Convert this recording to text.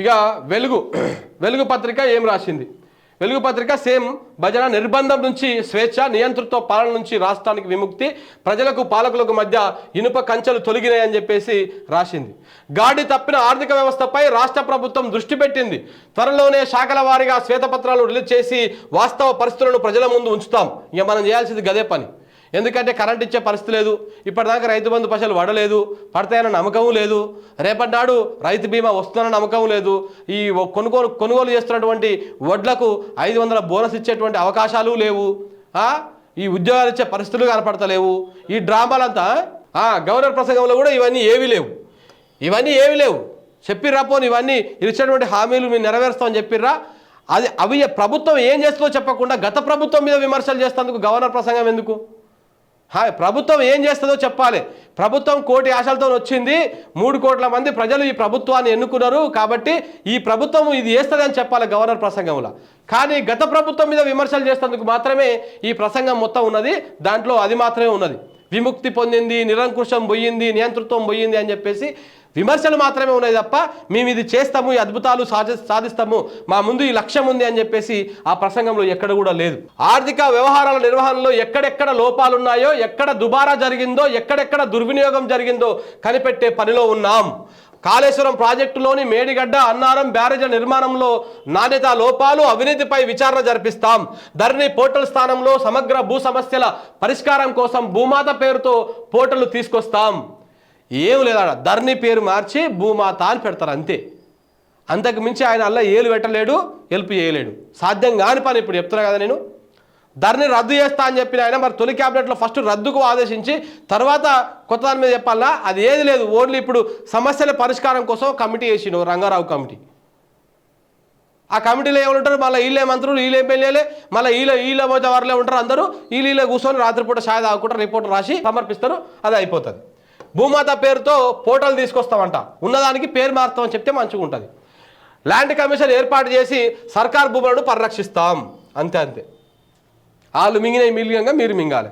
ఇక వెలుగు వెలుగు పత్రిక ఏం రాసింది? వెలుగు పత్రిక సేమ్ భజన నిర్బంధం నుంచి స్వేచ్ఛ నియంతృత్వ పాలన నుంచి రాష్ట్రానికి విముక్తి ప్రజలకు పాలకులకు మధ్య ఇనుప కంచెలు తొలగినాయని చెప్పేసి రాసింది. గాడి తప్పిన ఆర్థిక వ్యవస్థపై రాష్ట్ర ప్రభుత్వం దృష్టి పెట్టింది. త్వరలోనే శాఖల వారీగా శ్వేతపత్రాలు రిలీజ్ చేసి వాస్తవ పరిస్థితులను ప్రజల ముందు ఉంచుతాం. ఇక మనం చేయాల్సింది గదే పని. ఎందుకంటే కరెంట్ ఇచ్చే పరిస్థితి లేదు. ఇప్పటిదాకా రైతు బంధు పైసలు పడలేదు పడతాయన్న నమ్మకం లేదు. రేపటి నాడు రైతు బీమా వస్తుందన్న నమ్మకం లేదు. ఈ కొనుగోలు కొనుగోలు చేస్తున్నటువంటి వడ్లకు ఐదు వందల బోనస్ ఇచ్చేటువంటి అవకాశాలు లేవు. ఈ ఉద్యోగాలు ఇచ్చే పరిస్థితులు కనపడతలేవు. ఈ డ్రామాలంతా గవర్నర్ ప్రసంగంలో కూడా ఇవన్నీ ఏవి లేవు. ఇవన్నీ ఏవి లేవు. చెప్పిర్రా పోని ఇవన్నీ ఇచ్చినటువంటి హామీలు మీరు నెరవేరుస్తామని చెప్పిర్రా? అది అవి ప్రభుత్వం ఏం చేస్తుందో చెప్పకుండా గత ప్రభుత్వం మీద విమర్శలు చేస్తేందుకు గవర్నర్ ప్రసంగం ఎందుకు? ప్రభుత్వం ఏం చేస్తుందో చెప్పాలి. ప్రభుత్వం కోటి ఆశలతో వచ్చింది. మూడు కోట్ల మంది ప్రజలు ఈ ప్రభుత్వాన్ని ఎన్నుకున్నారు కాబట్టి ఈ ప్రభుత్వం ఇది చేస్తుందని చెప్పాలి గవర్నర్ ప్రసంగంలో. కానీ గత ప్రభుత్వం మీద విమర్శలు చేసేందుకు మాత్రమే ఈ ప్రసంగం మొత్తం ఉన్నది. దాంట్లో అది మాత్రమే ఉన్నది. విముక్తి పొందింది నిరంకుశం పోయింది నియంతృత్వం పోయింది అని చెప్పేసి విమర్శలు మాత్రమే ఉన్నాయి తప్ప మేము ఇది చేస్తాము ఈ అద్భుతాలు సాధి సాధిస్తాము మా ముందు ఈ లక్ష్యం ఉంది అని చెప్పేసి ఆ ప్రసంగంలో ఎక్కడ కూడా లేదు. ఆర్థిక వ్యవహారాల నిర్వహణలో ఎక్కడెక్కడ లోపాలు ఉన్నాయో ఎక్కడ దుబారా జరిగిందో ఎక్కడెక్కడ దుర్వినియోగం జరిగిందో కనిపెట్టే పనిలో ఉన్నాం. కాళేశ్వరం ప్రాజెక్టులోని మేడిగడ్డ అన్నారం బ్యారేజ్ల నిర్మాణంలో నాణ్యత లోపాలు అవినీతిపై విచారణ జరిపిస్తాం. ధరణి పోర్టల్ స్థానంలో సమగ్ర భూ సమస్యల పరిష్కారం కోసం భూమాత పేరుతో పోర్టల్ తీసుకొస్తాం. ఏం లేదా ధరణి పేరు మార్చి భూమాత అని పెడతారు అంతే. అంతకు మించి ఆయన అల్ల ఏలు పెట్టలేడు హెల్ప్ చేయలేడు. సాధ్యం కాని పని ఇప్పుడు చెప్తున్నా కదా నేను. ధరని రద్దు చేస్తా అని చెప్పిన ఆయన మరి తొలి క్యాబినెట్లో ఫస్ట్ రద్దుకు ఆదేశించి తర్వాత కొత్త దాని మీద చెప్పాలా? అది ఏది లేదు. ఓన్లీ ఇప్పుడు సమస్యల పరిష్కారం కోసం కమిటీ వేసిండు రంగారావు కమిటీ. ఆ కమిటీలో ఏమంటారు ఉంటారు? మళ్ళీ వీళ్ళే మంత్రులు వీళ్ళే ఎమ్మెల్యేలే. మళ్ళీ వీళ్ళ వీళ్ళ పోతే వారిలో ఉంటారు అందరూ. వీళ్ళు వీళ్ళే కూర్చొని రాత్రిపూట షాయి తాగుకుంటారు రిపోర్ట్ రాసి సమర్పిస్తారు. అది అయిపోతుంది. భూమాత పేరుతో పోర్టల్ తీసుకొస్తామంట. ఉన్నదానికి పేరు మారుతామని చెప్తే మంచిగా ఉంటుంది. ల్యాండ్ కమిషన్ ఏర్పాటు చేసి సర్కార్ భూములను పరిరక్షిస్తాం. అంతే అంతే. వాళ్ళు మింగిన మిలియంగా మీరు మింగాలి.